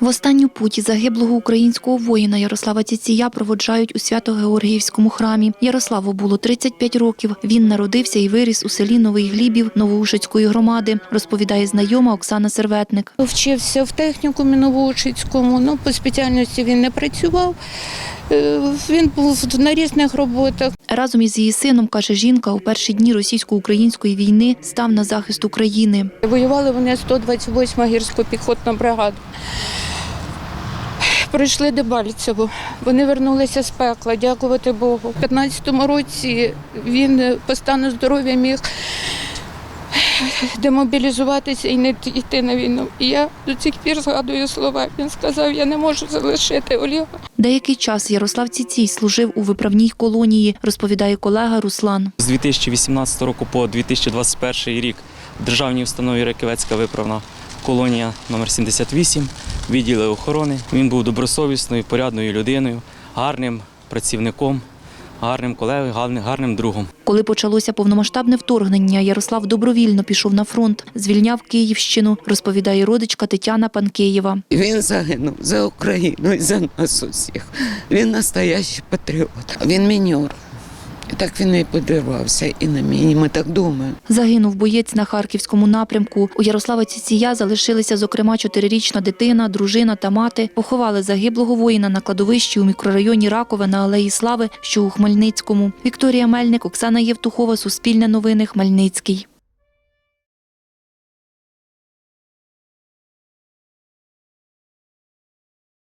В останню путь загиблого українського воїна Ярослава Ціція проводжають у Свято-Георгіївському храмі. Ярославу було 35 років. Він народився і виріс у селі Новий Глібів Новоушицької громади, розповідає знайома Оксана Серветник. Вчився в технікумі Новоучицькому, ну по спеціальності він не працював. Е, Він був на різних роботах. Разом із її сином, каже жінка, у перші дні російсько-української війни став на захист України. Воювали вони 128 гірську піхотну бригаду. Пройшли Дебальцево. Вони вернулися з пекла, дякувати Богу. У 15-му році він по стану здоров'я міг демобілізуватися і не йти на війну. І я до цих пір згадую слова. Він сказав, я не можу залишити Олега. Деякий час Ярослав Ціцій служив у виправній колонії, розповідає колега Руслан. З 2018 року по 2021 рік в державній установі Раківецька виправна колонія номер 78 відділи охорони. Він був добросовісною, порядною людиною, гарним працівником, гарним колегою, гарним, гарним другом. Коли почалося повномасштабне вторгнення, Ярослав добровільно пішов на фронт, звільняв Київщину, розповідає родичка Тетяна Панкеєва. Він загинув за Україну і за нас усіх. Він настоящий патріот. Він міньор. Так він і підривався, і на мені. Ми так думаємо. Загинув боєць на харківському напрямку. У Ярослава Ціція залишилися, зокрема, чотирирічна дитина, дружина та мати. Поховали загиблого воїна на кладовищі у мікрорайоні Ракове на Алеї Слави, що у Хмельницькому. Вікторія Мельник, Оксана Євтухова, Суспільне новини, Хмельницький.